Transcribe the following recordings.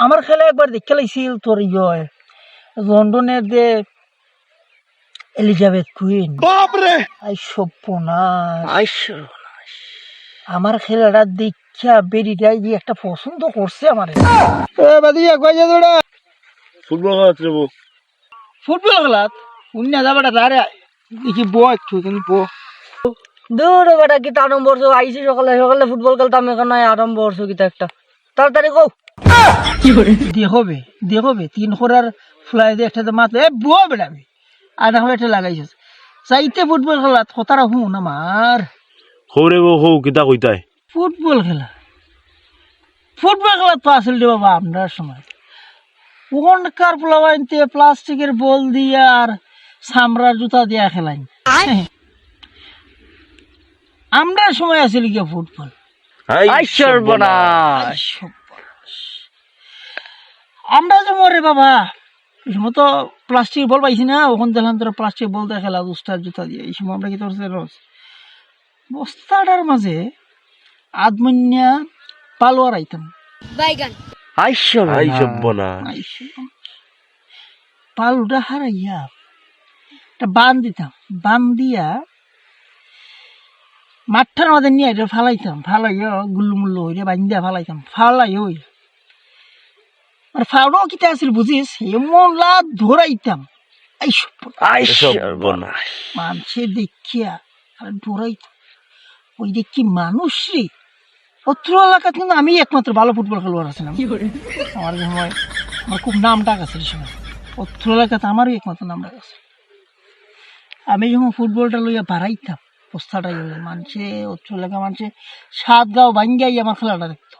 আমার খেলা একবার দেখে লাইছিল তোর ইয়ে লন্ডনের যে এলিজাবেথ কুইন। আই সপ্পনাশ আমার খেলাটা দেখা বেরিটাই যে একটা পছন্দ করছে আমার। বাদিয়া কই যা ফুটবল খেলা যাব ফুটবল খেলাত? উন্না যাবাটা তারে দেখি বো একটু তুমি বো দূর বেটা কি আরম্ভ করছ আইসি সকালে সকালে ফুটবল খেলতাম এখন নাই আরম্ভ করছ কিতা একটা। তাড়াতাড়ি কও। দেখবে দেখবে তিন খোরার ফ্লাই দিয়ে একটা মাথা এ বুয়া বেড়াবি আর এখন একটা লাগাইছিস চাইতে ফুটবল খেলাত কথাটা শুন আমার সৌরে সৌ কিতা কইতাই ফুটবল খেলা। ফুটবল খেলা তো আসল রে বাবা আমরা সময়। প্লাবাইনতে প্লাস্টিকের বল দিয়ে আর সামরার জুতা দিয়া খেলাইন? আমরা সময় আসিল গিয়ে ফুটবল। আই সর্বনাশ। আমরা যে মরে বাবা এই সময় তো প্লাস্টিক বল পাইছি না ওখান দেখলাম তোরা প্লাস্টিক বল দিয়ে খেলা উস্তার জুতা দিয়ে এই সময় আমরা কি করছে রস বস্তাটার মাঝে আদমন্যা পালোয়ার আইতাম। বাইগান। আই সব্বনা পালুটা হারাইয়া একটা বান দিতাম বান দিয়া মাঠটার মাঝে নিয়ে এটা ফালাইতাম ফালাইয়া গুল্লু মুল্লু হইয়া বান দিয়া ফালাইতাম ফালাই হই আর ফাউডাও কিতা আছিল বুঝিস? এমন লাভ ধরাইতাম। মানুষে দেখিয়া আর ধরাইতাম। ওই দেখি মানুষ রে। অত্র এলাকাতে কিন্তু আমি একমাত্র ভালো ফুটবল খেলোয়াড় আছিলাম আমার সময় আমার খুব নাম ডাক আছে সময়। অত্র এলাকাতে আমারই একমাত্র নাম ডাক আছে। আমি যখন ফুটবলটা লইয়া বাড়াইতাম বস্তাটা মানুষে অত্র এলাকা মানুষে সাত গাঁও ভাঙ্গাই আমার খেলাটা দেখতো।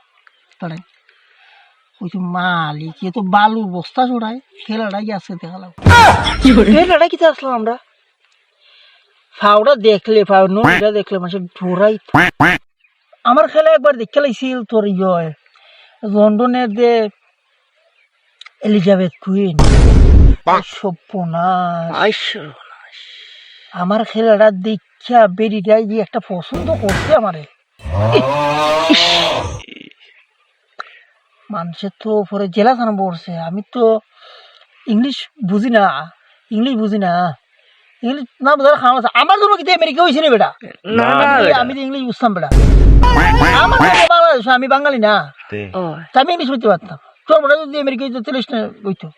তারাই ওই তো মালিক এ তো বালুর বস্তা চড়ায় খেলাটা কি দেখালাম। খেলাটা কি আসলাম আমরা? ফাউটা দেখলে ফাউ নদীটা দেখলে মানুষের ঢোরাই আমার খেলা একবার দেখে লাইছিল তোর ইয়ে লন্ডনের যে এলিজাবেথ কুইন। সপ্পনাশ আমার খেলাটা দেখা বেরিটাই যে একটা পছন্দ করছে আমারে। মানুষের তো পরে জেলা থানা পড়ছে। আমি তো ইংলিশ বুঝি না। ইংলিশ বুঝি না। ইংলিশ না বোঝার আছে। আমার জন্য কিন্তু আমেরিকা হয়েছে না বেটা। আমি- তো ইংলিশ বুঝতাম বেটা। আমার বাংলাদেশ আমি বাঙালি না। আমি ইংলিশ বুঝতে পারতাম। তোর বেটা যদি আমেরিকা হইতো না হইতো?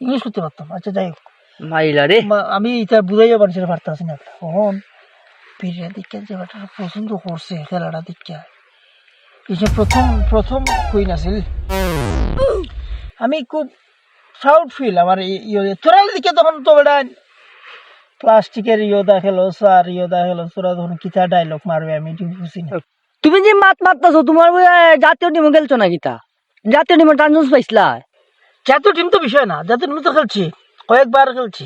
ইংলিশ করতে পারতাম। আচ্ছা যাই হোক। মাইলা রে। আমি এটা বুঝাইয়া পারছি পারতাছি না কখন? পিরিয়া দিকে যে বেটা পছন্দ করছে খেলাটা দিকে যে প্রথম প্রথম কুইন আছিল। আমি খুব প্রাউড ফিল আমার ইয়ে তোরা দিকে তখন তো বেটা প্লাস্টিকের ইয়োদা খেলো স্যার ইয়োদা খেলো তোরা তখন কিতা ডায়লগ মারবে আমি বুঝি না। তুমি যে মাত মারতাছো তোমার জাতীয় টিমে খেলছো না গীতা জাতীয় টিমে টানজন্স পাইছিলা? জাতীয় টিম তো বিষয় না জাতীয় টিম তো খেলছি কয়েকবার খেলছি।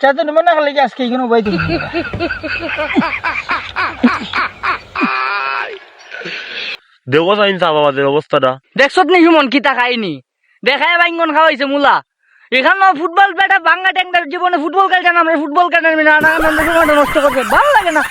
জাতীয় টিমে না খেলে আজকে এখানে উপায় দেব চাইন চা বাবাদের অবস্থাটা দেখছত নি সুমন কিতা খাইনি দেখায় বাইঙ্গন খাওয়াইছে মুলা এখানে ফুটবল ব্যাটা ভাঙ্গা ট্যাংটার জীবনে ফুটবল খেলছে না আমরা ফুটবল না, নষ্ট করছে ভালো লাগে না